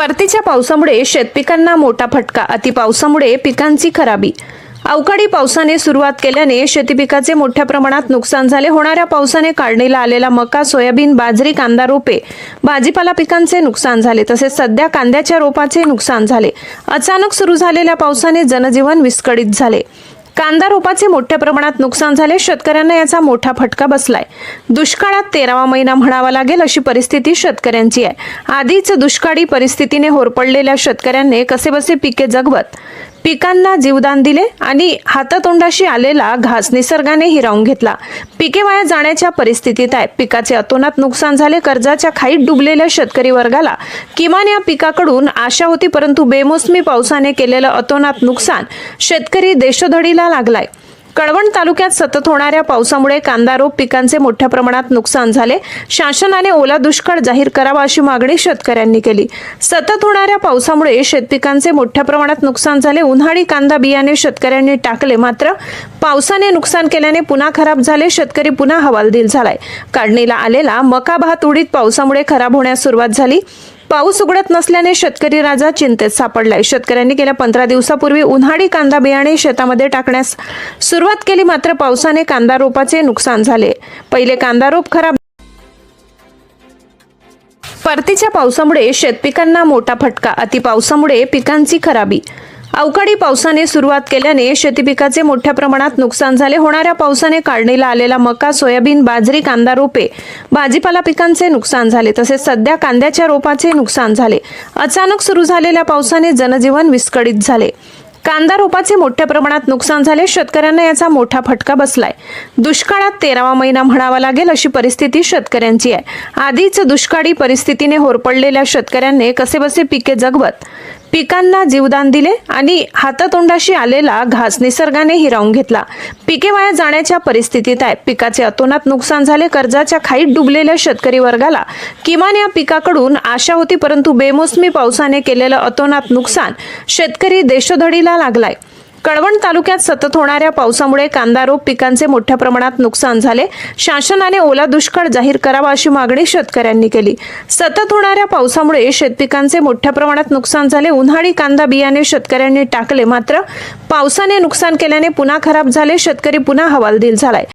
परतीच्या पावसामुळे शेतपिकांना मोठा फटका. अतिपावसामुळे पिकांची खराबी. अवकाळी पावसाने सुरुवात केल्याने शेतीपिकाचे मोठ्या प्रमाणात नुकसान झाले. होणाऱ्या पावसाने काढणीला आलेला मका सोयाबीन बाजरी कांदा रोपे भाजीपाला पिकांचे नुकसान झाले. तसेच सध्या कांद्याच्या रोपाचे नुकसान झाले. अचानक सुरू झालेल्या पावसाने जनजीवन विस्कळीत झाले. कांदा रोपाचे मोठ्या प्रमाणात नुकसान झाले. शेतकऱ्यांना याचा मोठा फटका बसलाय. दुष्काळात तेरावा महिना म्हणावा लागेल अशी परिस्थिती शेतकऱ्यांची आहे. आधीच दुष्काळी परिस्थितीने होरपडलेल्या शेतकऱ्यांनी कसेबसे पिके जगवत पिकांना जीवदान दिले आणि हातातोंडाशी आलेला घास निसर्गाने हिरावून घेतला. पिके वाया जाण्याच्या परिस्थितीत आहे. पिकाचे अतोनात नुकसान झाले. कर्जाच्या खाईत डुबलेल्या शेतकरी वर्गाला किमान या पिकाकडून आशा होती परंतु बेमोसमी पावसाने केलेलं अतोनात नुकसान शेतकरी देशोधडीला लागलाय. कळवण तालुक्यात सतत होणाऱ्या पावसामुळे कांदा रोप पिकांचे मोठ्या प्रमाणात नुकसान झाले. शासनाने ओला दुष्काळ जाहीर करावा अशी मागणी शेतकऱ्यांनी केली. सतत होणाऱ्या पावसामुळे शेतपिकांचे मोठ्या प्रमाणात नुकसान झाले. उन्हाळी कांदा बियाणे शेतकऱ्यांनी टाकले. मात्र पावसाने नुकसान केल्याने पुन्हा खराब झाले. शेतकरी पुन्हा हवालदिल झालाय. काढणीला आलेला मका भात उडीत पावसामुळे खराब होण्यास सुरुवात झाली. पाऊस उघडत नसल्याने शेतकरी राजा चिंतेत सापडलाय. शेतकऱ्यांनी गेल्या पंधरा दिवसापूर्वी उन्हाळी कांदा बियाणे शेतामध्ये टाकण्यास सुरुवात केली. मात्र पावसाने कांदा रोपाचे नुकसान झाले. पहिले कांदा रोप खराब परतीच्या पावसामुळे शेतपिकांना मोठा फटका. अतिपावसामुळे पिकांची खराबी अवकाळी पावसाने सुरुवात केल्याने शेतीपिकाचे मोठ्या प्रमाणात नुकसान झाले. होणाऱ्या पावसाने काढणीला आलेला मका सोयाबीन बाजरी कांदा रोपे भाजीपाला पिकांचे नुकसान झाले. तसेच सध्या कांद्याच्या रोपाचे नुकसान झाले. अचानक सुरू झालेल्या पावसाने जनजीवन विस्कळीत झाले. कांदा रोपाचे मोठ्या प्रमाणात नुकसान झाले. शेतकऱ्यांना याचा मोठा फटका बसलाय. दुष्काळात तेरावा महिना म्हणावा लागेल अशी परिस्थिती शेतकऱ्यांची आहे. आधीच दुष्काळी परिस्थितीने होरपडलेल्या शेतकऱ्यांनी कसेबसे पिके जगवत पिकांना जीवदान दिले आणि हातातोंडाशी आलेला घास निसर्गाने हिरावून घेतला. पिके वाया जाण्याच्या परिस्थितीत आहे. पिकाचे अतोनात नुकसान झाले. कर्जाच्या खाईत डुबलेल्या शेतकरी वर्गाला किमान या पिकाकडून आशा होती परंतु बेमोसमी पावसाने केलेलं अतोनात नुकसान शेतकरी देशोधडीला लागलाय. कळवण तालुक्यात सतत होणाऱ्या पावसामुळे कांदा रोप पिकांचे मोठ्या प्रमाणात नुकसान झाले. शासनाने ओला दुष्काळ जाहीर करावा अशी मागणी शेतकऱ्यांनी केली. सतत होणाऱ्या पावसामुळे शेतपिकांचे मोठ्या प्रमाणात नुकसान झाले. उन्हाळी कांदा बियाणे शेतकऱ्यांनी टाकले. मात्र पावसाने नुकसान केल्याने पुन्हा खराब झाले. शेतकरी पुन्हा हवालदिल झालाय.